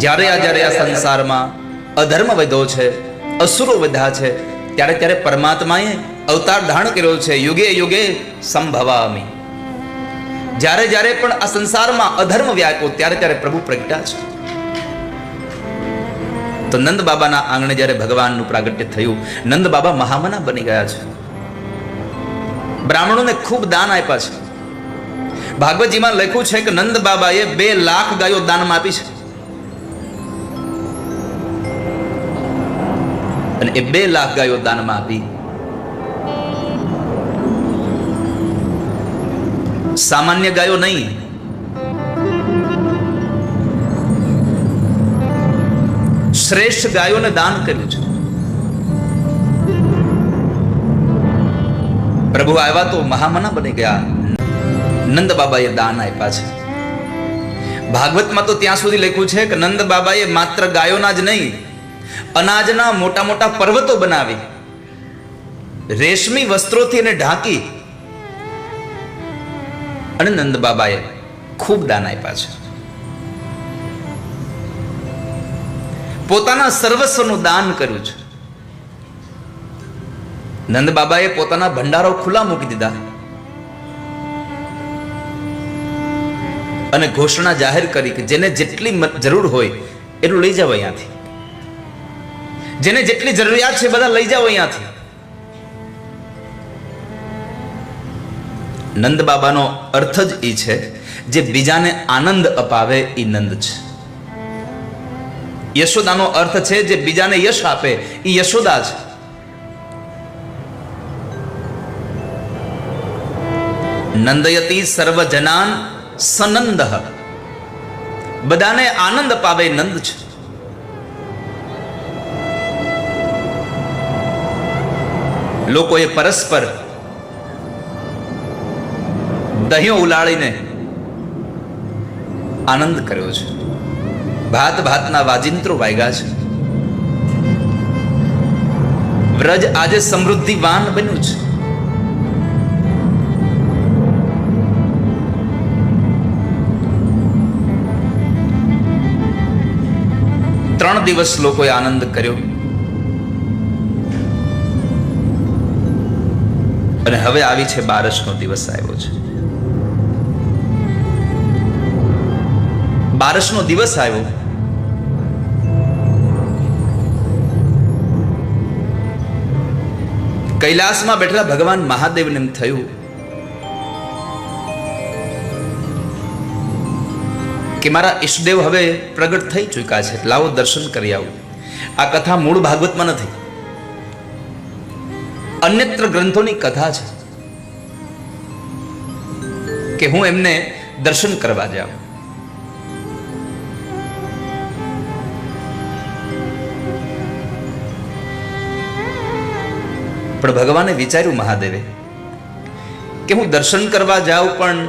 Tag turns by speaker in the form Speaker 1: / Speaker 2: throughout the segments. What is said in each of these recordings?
Speaker 1: જ્યારે આ જ્યારે આ સંસારમાં અધર્મ વધ્યો છે, અસુરો વધ્યા છે, ત્યારે ત્યારે પરમાત્માએ અવતાર ધારણ કર્યો છે, યુગે યુગે સંભવામી. જ્યારે જ્યારે પણ આ સંસારમાં અધર્મ વ્યાપ્યો, ત્યારે ત્યારે પ્રભુ પ્રગટ્યા છે. તો નંદ બાબાના આંગણે જ્યારે ભગવાનનું પ્રાગટ્ય થયું, નંદ બાબા મહામના બની ગયા છે. બ્રાહ્મણોને ખૂબ દાન આપ્યા છે. ભાગવતજીમાં લખ્યું છે કે નંદ બાબાએ બે લાખ ગાયો દાનમાં આપી છે. અને એ બે લાખ ગાયો દાનમાં આપી. સામાન્ય ગાયો નહીં. શ્રેષ્ઠ ગાયોને દાન કર્યું છે. પ્રભુ આવ્યા તો મહામના બની ગયા. નંદ બાબાએ દાન આપ્યા છે. ભાગવતમાં તો ત્યાં સુધી લખ્યું છે કે નંદ બાબાએ માત્ર ગાયોના જ નહીં અનાજના મોટા મોટા પર્વતો બનાવી. રેશમી વસ્ત્રોથી એને ઢાંકી અને નંદ બાબાએ ખૂબ દાન આપ્યા છે. પોતાના સર્વસ્વનું દાન કર્યું છે. નંદ બાબાએ પોતાના ભંડારો ખુલ્લા મૂકી દીધા. અને ઘોષણા જાહેર કરી કે જેને જેટલી જરૂર હોય એટલું લઈ જાવ અહીંયાથી. જેને જેટલી જરૂરિયાત છે બધા લઈ જાઓ અહીંયાથી. નંદ બાબાનો અર્થ જ એ છે જે બીજાને આનંદ અપાવે એ નંદ છે. યશોદાનો અર્થ છે જે બીજાને યશ આપે એ યશોદા છે. નંદયતી સર્વજનાન સનંદ. બધાને આનંદ અપાવે નંદ છે. લોકોએ પરસ્પર દહીઓ ઉલાળીને આનંદ કર્યો છે. ભાત ભાતના વાજિંત્રો વાગ્યા છે. વ્રજ આજે સમૃદ્ધિવાન બન્યું છે. ત્રણ દિવસ લોકોએ આનંદ કર્યો. અને હવે આવી છે બારસનો દિવસ આવ્યો છે. બારસનો દિવસ આવ્યો. કૈલાસમાં બેઠેલા ભગવાન મહાદેવને થયું કે મારા ઈષ્ટદેવ હવે પ્રગટ થઈ ચૂક્યા છે. લાવો દર્શન કરી આવું. આ કથા મૂળ ભાગવતમાં નથી. અન્યત્ર ગ્રંથોની કથા છે કે હું એમને દર્શન કરવા જાઉં. પણ ભગવાને વિચાર્યું મહાદેવે કે હું દર્શન કરવા જાઉં પણ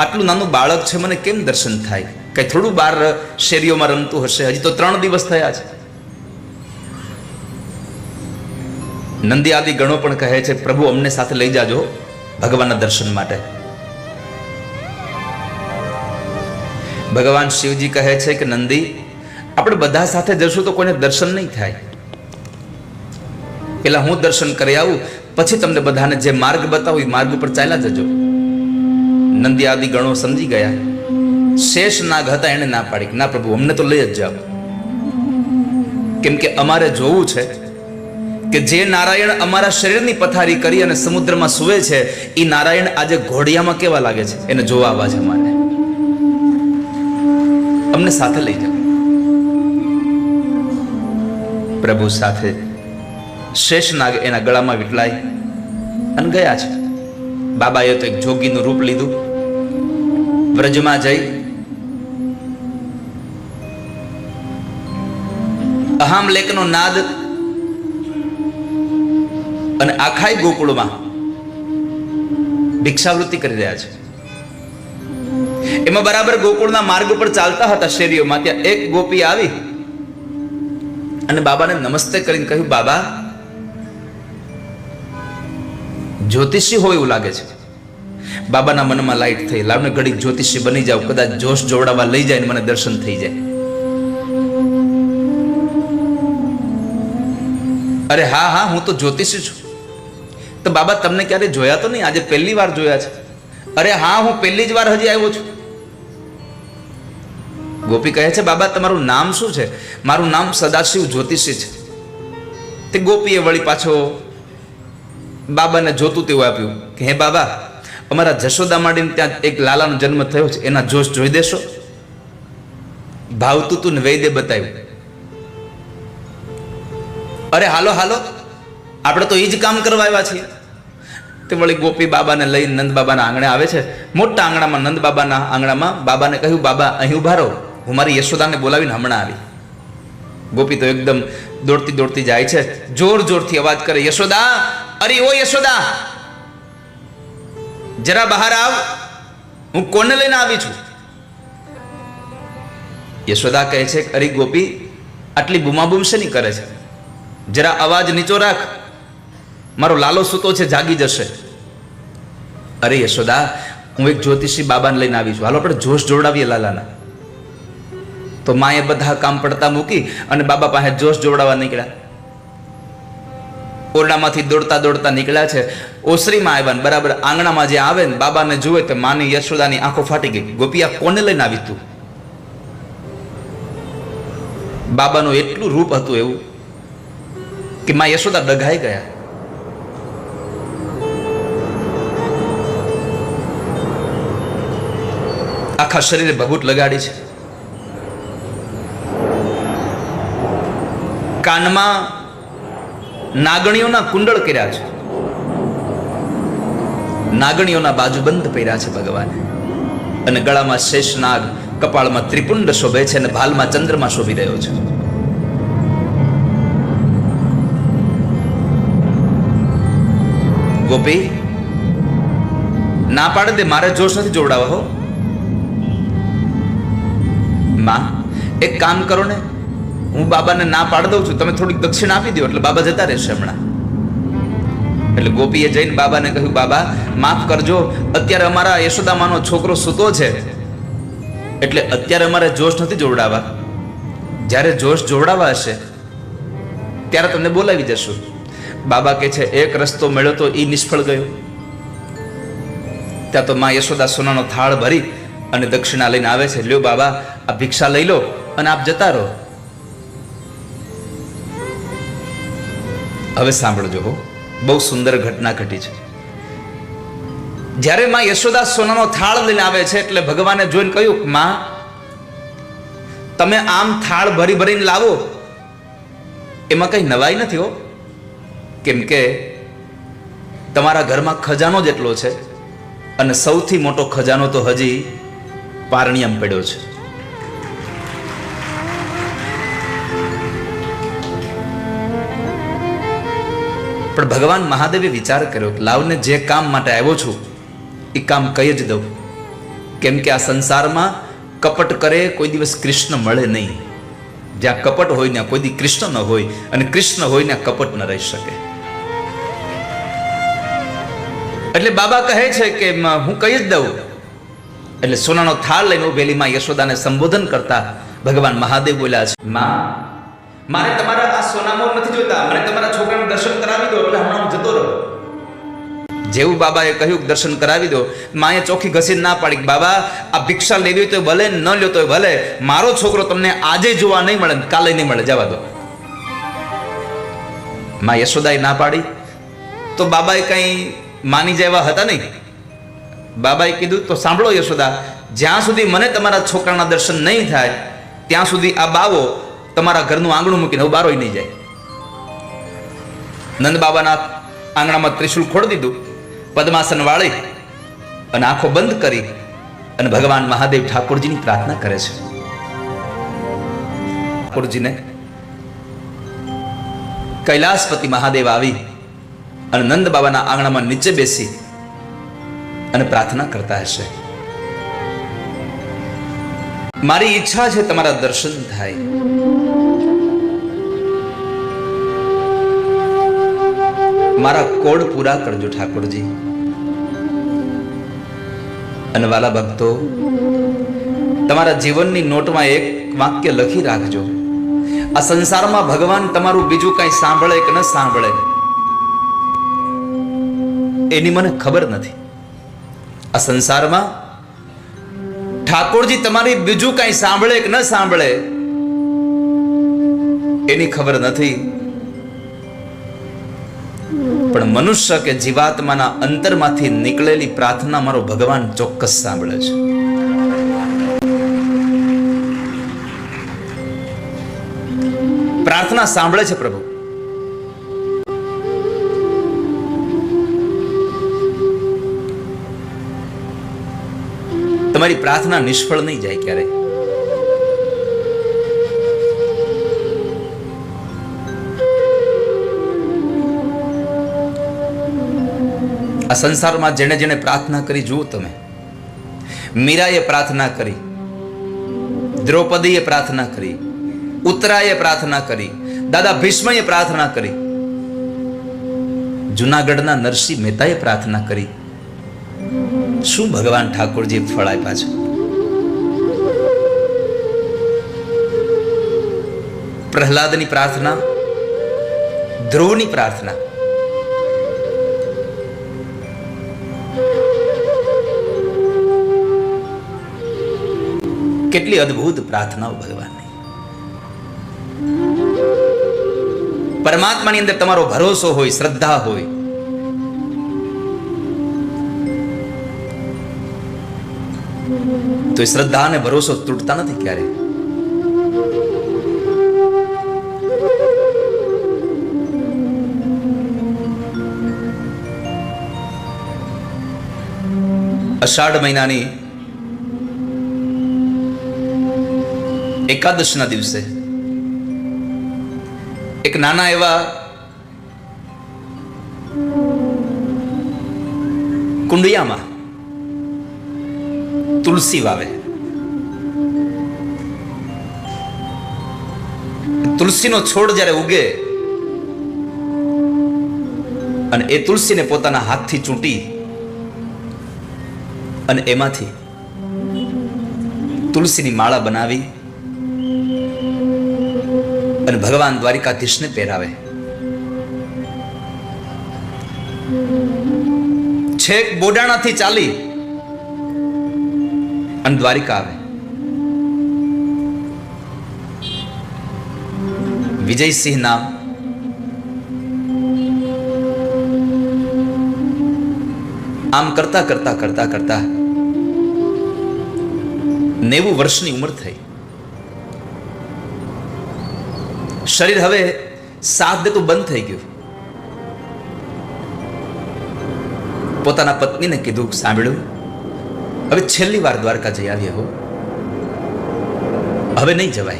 Speaker 1: આટલું નાનું બાળક છે, મને કેમ દર્શન થાય? કઈ થોડું બાર શેરીઓમાં રમતું હશે? હજી તો ત્રણ દિવસ થયા છે. નંદી આદિ ગણો પણ કહે છે, પ્રભુ, અમને સાથે લઈ જાજો ભગવાનના દર્શન માટે. ભગવાન શિવજી કહે છે કે, નંદી, આપણે બધા સાથે જશું તો કોઈને દર્શન નહીં થાય. પેલા હું દર્શન કરી આવું, પછી તમને બધાને જે માર્ગ બતાવું એ માર્ગ ઉપર ચાલ્યા જજો. નંદી આદિ ગણો સમજી ગયા. શેષ નાગ હતા એને ના પાડી ના પ્રભુ, અમને તો લઈ જ જાઓ. કેમ કે અમારે જોવું છે કે જે નારાયણ અમારા શરીરની પથારી કરી અને સમુદ્રમાં સુવે છે એ નારાયણ આજે ઘોડિયામાં કેવા લાગે છે? એને જોવા આવવા છે અમારે અમને સાથે લઈ જાઓ. પ્રભુ સાથે શેષનાગ એના ગળામાં વીટલાય અને ગયા છે. બાબાએ તો એક જોગીનું રૂપ લીધું. વ્રજમાં જઈ અહામ લેખનો નાદ અને આખાય ગોકુળમાં ભિક્ષાવૃત્તિ કરી રહ્યા છે. એમાં બરાબર ગોકુળના માર્ગ પર ચાલતા હતા શેરીઓમાં. ત્યાં એક ગોપી આવી અને બાબાને નમસ્તે કરીને કહ્યું, બાબા, જ્યોતિષી હોય એવું લાગે છે. બાબાના મનમાં લાઈટ થઈ. લાવને ઘડીક જ્યોતિષી બની જાવ કદાચ જોશ જોડાવા લઈ જાય ને મને દર્શન થઈ જાય. અરે હા હા, હું તો જ્યોતિષી છું. તો બાબા, તમને ક્યારે જોયા તો નહીં? આજે પહેલી વાર જોયા છે. અરે હા, હું પહેલી જ વાર હજી આવ્યો છું. ગોપી કહે છે, બાબા, તમારું નામ શું છે? મારું નામ સદાશિવ જ્યોતિષી છે. તે ગોપીએ વળી પાછો બાબાને જોતું તેવું આપ્યું કે, હે બાબા, અમારા જશોદા માંડીને ત્યાં એક લાલાનો જન્મ થયો છે. એના જોશ જોઈ દેશો. ભાવતું તું ને વૈદ્ય બતાવ્યું. અરે, હાલો હાલો આપણે તો એ જ કામ કરવા આવ્યા છીએ. તે વળી ગોપી બાબાને લઈને નંદ બાબાના આંગણે આવે છે. મોટા આંગણામાં નંદ બાબાના આંગણામાં બાબાને કહ્યું, બાબા, અહીં ઊભા રહો. હું મારી યશોદાને બોલાવીને હમણાં આવી. ગોપી તો એકદમ દોડતી દોડતી જાય છે. જોર જોરથી અવાજ કરે, યશોદા, અરે ઓ યશોદા! જરા બહાર આવ. હું કોને લઈને આવી છું? યશોદા કહે છે, અરે ગોપી, આટલી બુમાબુમ શેની કરે છે? જરા અવાજ નીચો રાખ. મારો લાલો સૂતો છે, જાગી જશે. અરે યશોદા, હું એક જ્યોતિષી બાબાને લઈને આવી છું. હાલો, આપણે જોશ જોડાવીએ લાલાના. તો માએ બધા કામ પડતા મૂકી અને બાબા પાસે જોશ જોડાવા નીકળ્યા. ઓરડામાંથી દોડતા દોડતા નીકળ્યા છે. ઓસરીમાં આવ્યા ને બરાબર આંગણામાં જે આવે ને બાબાને જુએ તો માની યશોદાની આંખો ફાટી ગઈ. ગોપિયા, કોને લઈને આવી તું? બાબાનું એટલું રૂપ હતું એવું કે મા યશોદા ડઘાઈ ગયા. આખા શરીરે ભભૂત લગાડી છે. કાનમાં નાગણીઓના કુંડળ કર્યા છે. નાગણીઓના બાજુબંધ પહેર્યા છે ભગવાને. અને ગળામાં શેષનાગ કપાળમાં ત્રિપુંડ શોભે છે અને ભાલમાં ચંદ્રમા શોભી રહ્યો છે. ગોપી, ના પાડે મારે જોશ નથી જોડાવા હો. માં, એક કામ કરો ને, હું બાબાને ના પાડી દઉં છું, તમે થોડીક દક્ષિણ આપી દો, એટલે બાબા જતા રહેશે હમણાં. એટલે ગોપીએ જઈને બાબાને કહ્યું, બાબા, માફ કરજો, અત્યારે અમારા યશોદામાનો છોકરો સૂતો છે. એટલે અત્યારે અમારે જોશ નથી જોવડાવવા. જ્યારે જોશ જોડાવા હશે, ત્યારે તમને બોલાવી જશું. બાબા કે છે, એક રસ્તો મળ્યો તો એ નિષ્ફળ ગયો. ત્યાં તો માં યશોદા સોનાનો થાળ ભરી અને દક્ષિણા લઈને આવે છે. લ્યો બાબા, આ ભિક્ષા લઈ લો અને આપ જતા રહો. હવે સાંભળજો હો, બહુ સુંદર ઘટના ઘટી છે. જ્યારે માં યશોદા સોનાનો થાળ લઈને આવે છે એટલે ભગવાને જોઈને કહ્યું, માં, તમે આમ થાળ ભરી ભરીને લાવો. એમાં કઈ નવાઈ નથી હો. કેમ કે તમારા ઘરમાં ખજાનો જેટલો છે અને સૌથી મોટો ખજાનો તો હજી પારણિયમ પડ્યો છે. પણ ભગવાન મહાદેવે વિચાર કર્યો કે લાવને જે કામ માટે આવ્યો છું, એ કામ કહી જ દઉં. કેમ કે આ સંસારમાં કપટ કરે, કોઈ દિવસ કૃષ્ણ મળે નહીં. જ્યાં કપટ હોય, ત્યાં કોઈ દી કૃષ્ણ ન હોય અને કૃષ્ણ હોય, ત્યાં કપટ ન રહી શકે. એટલે બાબા કહે છે કે હું કહી જ દઉં. એટલે સોનાનો થાળ લઈને ઉભેલી માં યશોદાને સંબોધન કરતા ભગવાન મહાદેવ બોલ્યા છે, માં, મારે તમારા આ સોનામોર નથી જોતા મને તમારા છોકરાને દર્શન કરાવી દો, એટલે હમણાં જતો રહું. જેવું બાબાએ કહ્યું દર્શન કરાવી દો, માએ ચોખ્ખી ઘસીને ના પાડી બાબા, આ ભિક્ષા લેવી તો ભલે, ન લ્યો તો ભલે. મારો છોકરો તમને આજે જોવા નહીં મળે કાલે નહીં મળે. જવા દો. મા યશોદાએ ના પાડી. તો બાબાએ કંઈ માની જેવા હતા નહીં? બાબાએ કીધું, તો સાંભળો યશોદા, જ્યાં સુધી મને તમારા છોકરાના દર્શન નહીં થાય, ત્યાં સુધી આ બાવો તમારા ઘરનું આંગણું મૂકીને હું બારોય નહીં જાય. નંદ બાબાના આંગણામાં ત્રિશુલ ખોડી દીધું, પદ્માસન વાળી અને આંખો બંધ કરી અને ભગવાન મહાદેવ ઠાકોરજીની પ્રાર્થના કરે છે. ઠાકોરજીને કૈલાસપતિ મહાદેવ આવી અને નંદ બાબાના આંગણામાં નીચે બેસી અને પ્રાર્થના કરતા હશે. મારી ઈચ્છા છે તમારા દર્શન થાય. મારા કોડ પૂરા કરજો ઠાકોરજી. અને વાલા ભક્તો, તમારા જીવનની નોટમાં એક વાક્ય લખી રાખજો. આ સંસારમાં ભગવાન તમારું બીજું કઈ સાંભળે કે ન સાંભળે? એની મને ખબર નથી. આ સંસારમાં? ઠાકોરજી તમારી બીજું કઈ સાંભળે કે ન સાંભળે? એની ખબર નથી. પણ મનુષ્ય કે જીવાત્માના અંતરમાંથી નીકળેલી પ્રાર્થના મારો ભગવાન ચોક્કસ સાંભળે છે. પ્રાર્થના સાંભળે છે પ્રભુ. તમારી પ્રાર્થના નિષ્ફળ નહીં જાય ક્યારે આ સંસારમાં જેણે જેણે પ્રાર્થના કરી, જુઓ તમે. મીરાએ પ્રાર્થના કરી, દ્રૌપદીએ પ્રાર્થના કરી, ઉત્તરાએ પ્રાર્થના કરી, દાદા ભીષ્મએ પ્રાર્થના કરી, જુનાગઢના નરસિંહ મહેતાએ પ્રાર્થના કરી. શું ભગવાન ઠાકોરજી ફળ આપ્યા છે? પ્રહલાદની પ્રાર્થના, ધ્રુવની પ્રાર્થના. કેટલી અદ્ભુત પ્રાર્થનાઓ ભગવાનની. પરમાત્માની અંદર તમારો ભરોસો હોય, શ્રદ્ધા હોય તો એ શ્રદ્ધા અને ભરોસો તૂટતા નથી ક્યારે? અષાઢ મહિનાની એકાદશના દિવસે એક નાના એવા કુંડિયામાં તુલસી વાવે. તુલસીનો છોડ જ્યારે ઉગે અને એ તુલસીને પોતાના હાથથી ચૂંટી અને એમાંથી તુલસીની માળા બનાવી અને ભગવાન દ્વારિકાધીશને પહેરાવે. છેક બોડાણાથી ચાલી અને દ્વારિકા આવે. વિજયસિંહ નામ. આમ કરતા કરતા કરતા કરતા નેવું વર્ષની ઉંમર થઈ. શરીર હવે સાથ દેતું બંધ થઈ ગયું. પોતાના પત્નીને કીધું, સાંભળ્યું હવે છેલ્લી વાર દ્વારકા જઈ આવીએ હો. હવે નહીં જવાય.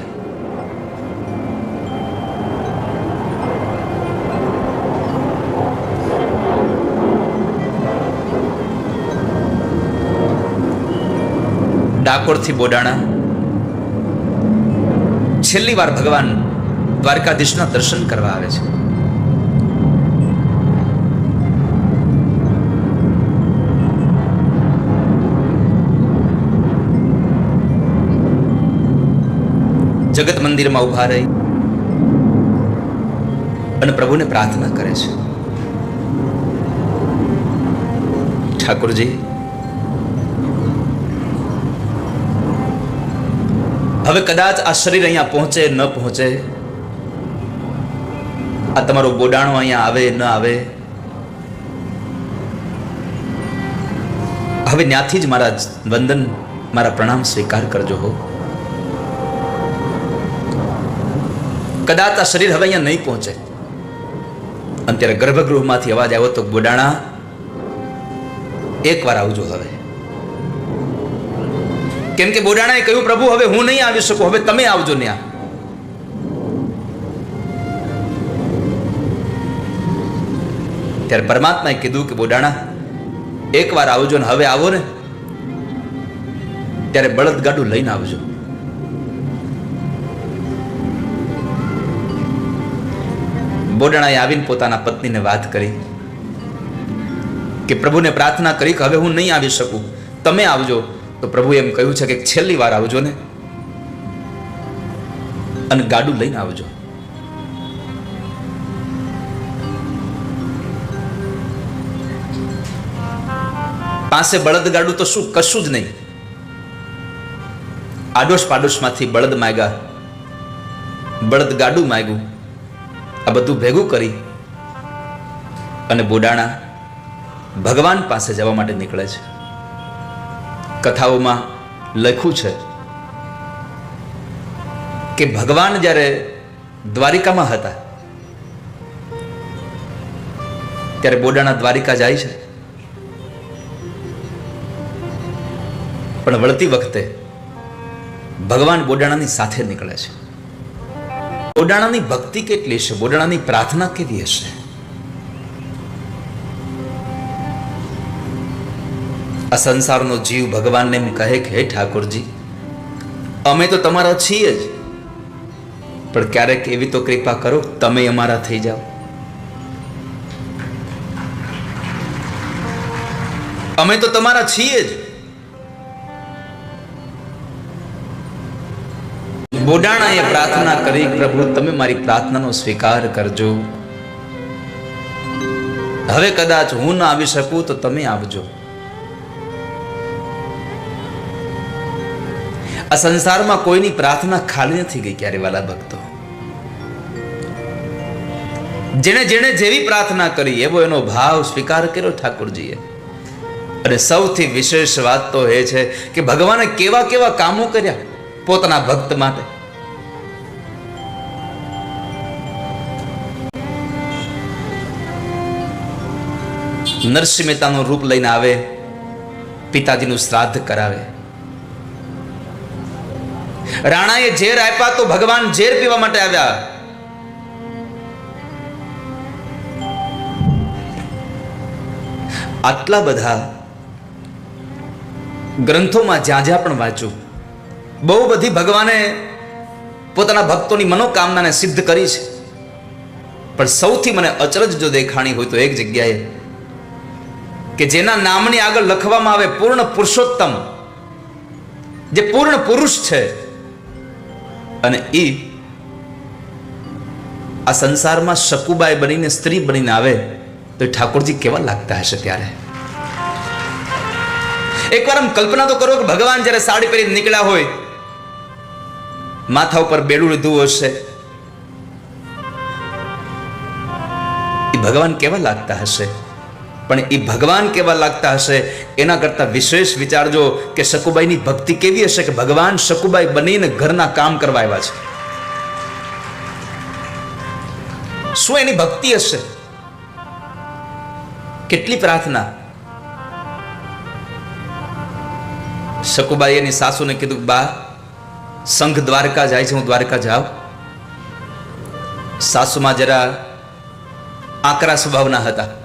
Speaker 1: ડાકોરથી બોડાણા. છેલ્લી વાર ભગવાન દ્વારકાધીશના દર્શન કરવા આવે છે. જગત મંદિરમાં ઊભા રહી અને પ્રભુને પ્રાર્થના કરે છે. ઠાકોરજી, હવે કદાચ આ શરીર અહીંયા પહોંચે, ન પહોંચે, આ તમારો ગોડાણો અહીંયા આવે, ન આવે, હવે ત્યાંથી જ મારા વંદન, મારા પ્રણામ સ્વીકાર કરજો હો. કદાચ આ શરીર હવે અહીંયા નહીં પહોંચે. અને ત્યારે ગર્ભગૃહમાંથી અવાજ આવ્યો તો, ગોડાણા, એકવાર આવજો હવે. કેમ કે બોડાણાએ કહ્યું, પ્રભુ, હવે હું નહીં આવી શકું, હવે તમે આવજો ત્યાં ત્યારે પરમાત્માએ કીધું કે બોડાણા એકવાર આવજો ને હવે આવો ને. ત્યારે બળદગાડું લઈને આવજો. બોડાણાએ આવીને પોતાના પત્નીને વાત કરી કે પ્રભુને પ્રાર્થના કરી કે હવે હું નહીં આવી શકું, તમે આવજો. તો પ્રભુ એમ કહ્યું છે કે છેલ્લી વાર આવજો ને. અને ગાડું લઈને આવજો. પાસે બળદ ગાડું તો શું, કશું જ નહીં. આડોશ પાડોશમાંથી બળદ માગ્યા. બળદ ગાડું માગ્યું. આ બધું ભેગું કરી અને બોડાણા ભગવાન પાસે જવા માટે નીકળે છે. કથાઓમાં લખ્યું છે કે ભગવાન જ્યારે દ્વારિકામાં હતા, ત્યારે બોડાણા દ્વારિકા જાય છે. પણ વળતી વખતે ભગવાન બોડાણાની સાથે નીકળે છે. બોડાણાની ભક્તિ કેટલી છે બોડાણાની પ્રાર્થના કેવી હશે? આ સંસારનો જીવ ભગવાનને એમ કહે કે, હે ઠાકોરજી, અમે તો તમારા છીએ જ. પણ ક્યારેક એવી તો કૃપા કરો, તમે અમારા થઈ જાઓ. અમે તો તમારા છીએ જ. બોડાણાએ પ્રાર્થના કરી, પ્રભુ, તમે મારી પ્રાર્થનાનો સ્વીકાર કરજો. હવે કદાચ હું ના આવી શકું તો તમે આવજો. આ સંસારમાં કોઈની પ્રાર્થના ખાલી નથી ગઈ ક્યારે વાલા ભક્તો. જેણે જેણે જેવી પ્રાર્થના કરી, એવો એનો ભાવ સ્વીકાર કર્યો ઠાકોરજીએ. અને સૌથી વિશેષ વાત તો એ છે કે ભગવાને કેવા કેવા કામો કર્યા પોતાના ભક્ત માટે. નરસિંહ મહેતાનું રૂપ લઈને આવે, પિતાજીનું શ્રાદ્ધ કરાવે. રાણાએ ઝેર આપ્યા તો ભગવાન ઝેર પીવા માટે આવ્યા. આટલા બધા ગ્રંથોમાં જ્યાં જ્યાં પણ વાંચ્યું, બહુ બધી ભગવાને પોતાના ભક્તોની મનોકામનાને સિદ્ધ કરી છે. પણ સૌથી મને અચરજ જો દેખાણી હોય તો એક જગ્યાએ કે જેના નામની આગળ લખવામાં આવે પૂર્ણ પુરુષોત્તમ. જે પૂર્ણ પુરુષ છે. અને એ આ સંસારમાં શકુબાઈ બનીને સ્ત્રી બનીને આવે તો ઠાકોરજી કેવા લાગતા હશે ત્યારે? એકવાર આમ કલ્પના તો કરો કે ભગવાન જ્યારે સાડી પહેરીને નીકળ્યા હોય, માથા ઉપર બેડું લીધું હશે એ ભગવાન કેવા લાગતા હશે? પણ એ ભગવાન કેવા લાગતા હશે? એના કરતા વિશેષ વિચારજો કે સકુબાઈની ભક્તિ કેવી હશે કે ભગવાન સકુબાઈ બનીને ઘરના કામ કરવા આવ્યા છે? શું એની ભક્તિ હશે? કેટલી પ્રાર્થના? સકુબાઈ એની સાસુને કીધું બા, સંઘ દ્વારકા જાય છે, હું દ્વારકા જાઉં. સાસુમાં જરા આકરા સ્વભાવના હતા.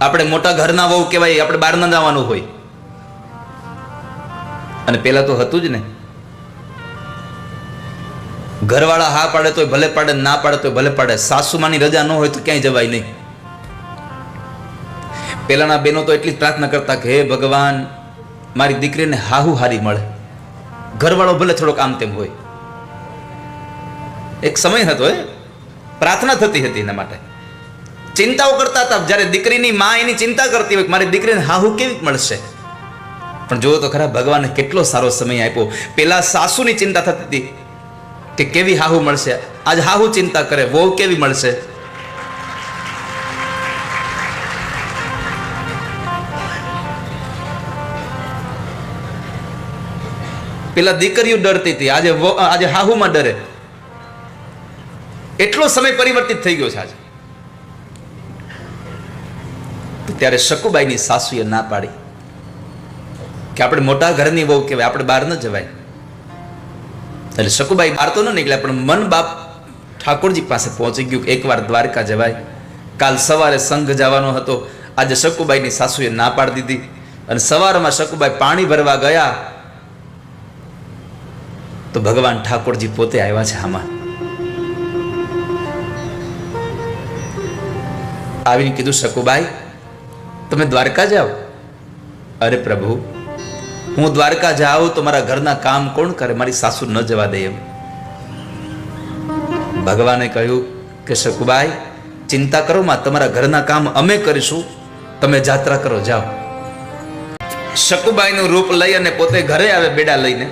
Speaker 1: આપણે મોટા ઘરના વહુ કહેવાય આપણે બહાર ના જવાનું હોય. અને પેલા તો હતું જ ને. ઘરવાળા હા પાડે તો ભલે પાડે, ના પાડે તો ભલે પાડે. સાસુમાની રજા ન હોય તો ક્યાંય જવાય નહીં. પેલાના બેનો તો એટલી જ પ્રાર્થના કરતા કે, હે ભગવાન, મારી દીકરીને હાહુ હારી મળે. ઘરવાળો ભલે થોડોક આમ તેમ હોય. એક સમય હતો એ પ્રાર્થના થતી હતી એના માટે. ચિંતાઓ કરતા હતા. જ્યારે દીકરીની મા એની ચિંતા કરતી હોય મારી દીકરીને હાહુ કેવી મળશે? પણ જુઓ તો ખરા, ભગવાને કેટલો સારો સમય આપ્યો. પેલા સાસુની ચિંતા થતી હતી કે કેવી હાહુ મળશે? આજ હાહુ ચિંતા કરે, વહુ કેવી મળશે? પેલા દીકરીઓ ડરતી હતી. આજે આજે હાહુમાં ડરે. એટલો સમય પરિવર્તિત થઈ ગયો છે આજે. ત્યારે શકુબાઈની સાસુએ ના પાડી. કે આપણે મોટા ઘરની વહુ કહેવાય, આપણે બહાર ન જવાય. એટલે શકુબાઈ બહાર તો ન નીકળ્યા પણ મન બાપ ઠાકોરજી પાસે પહોંચી ગયું એકવાર દ્વારકા જવાય. કાલ સવારે સંઘ જવાનો હતો, આજે શકુબાઈની સાસુએ ના પાડી દીધી. અને સવારમાં શકુબાઈ પાણી ભરવા ગયા, તો ભગવાન ઠાકોરજી પોતે આવ્યા છે આમાં. આવીને કીધું, શકુબાઈ તમે દ્વારકા જાઓ? અરે પ્રભુ, હું દ્વારકા જાઉં તો મારા ઘરના કામ કોણ કરે? મારી સાસુ ન જવા દે એમ. ભગવાને કહ્યું કે, શકુબાઈ, ચિંતા કરો માં, તમારા ઘરના કામ અમે કરીશું. તમે જાત્રા કરો, જાઓ. શકુબાઈનું રૂપ લઈ અને પોતે ઘરે આવે બેડા લઈને.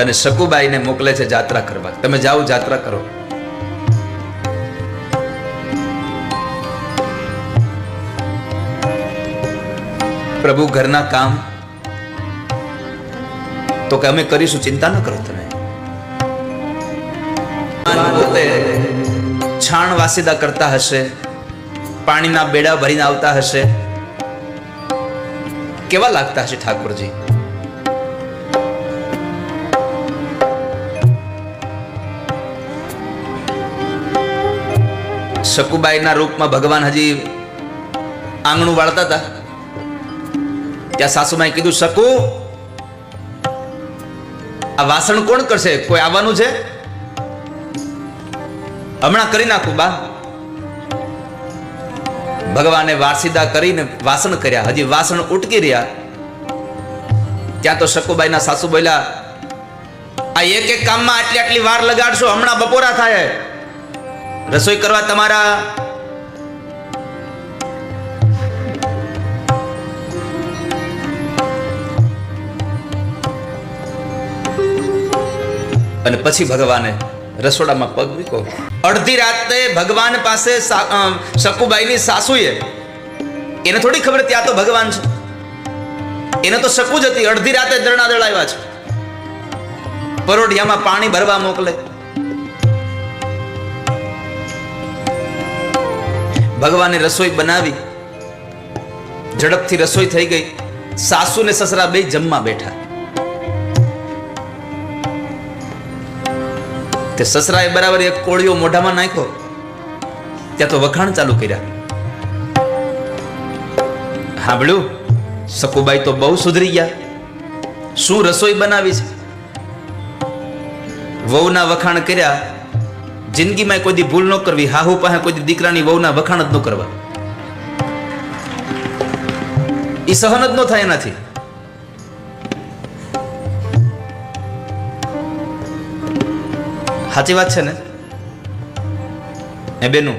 Speaker 1: અને શકુબાઈને મોકલે છે જાત્રા કરવા. તમે જાઓ, જાત્રા કરો. પ્રભુ ઘરના કામ, તો કે અમે કરીશું, ચિંતા ન કરો તમે. છાણ વાસીદા કરતા હશે, પાણીના બેડા ભરીને આવતા હશે. કેવા લાગતા હશે ઠાકોરજી? શકુબાઈના રૂપમાં ભગવાન હજી આંગણું વાળતા હતા. ત્યાં સાસુમાએ કીધું, શકુ, આ વાસણ કોણ કરશે? કોઈ આવવાનું છે? હમણાં કરી નાખું, બા. ભગવાને વાસીદા કરીને વાસણ કર્યા. હજી વાસણ ઉટકી રહ્યા. ત્યાં તો શકુબાઈના સાસુ બોલ્યા, આ એક એક કામમાં આટલી આટલી વાર લગાડશો, હમણાં બપોરા થાય. રસોઈ કરવા તમારા અને પછી ભગવાને રસોડામાં પગ મૂક્યો. અડધી રાતે ભગવાન પાસે શકુબાઈની સાસુએ, એને થોડી ખબર ત્યાં તો ભગવાન છે. એને તો શકુ જ હતી, અડધી રાતે દરણા દળાવ્યા છે. પરોઢિયામાં પાણી ભરવા મોકલે. ભગવાને રસોઈ બનાવી. ઝડપથી રસોઈ થઈ ગઈ. સાસુ ને સસરા બે જમવા બેઠા. તે સસરાએ બરાબર એક કોળિયો મોઢામાં નાખ્યો. ત્યાં તો વખાણ ચાલુ કર્યા. સાંભળ્યું સકુબાઈ તો બહુ સુધરી ગયા. શું રસોઈ બનાવી છે? વહુના વખાણ કર્યા, જિંદગીમાં કોઈ ભૂલ ન કરવી, હાહુ પાસે કોઈ દી દીકરાની વહુના વખાણ જ ન કરવા. એ સહન જ ન થાય એનાથી. સાચી વાત છે ને? એ બેનું.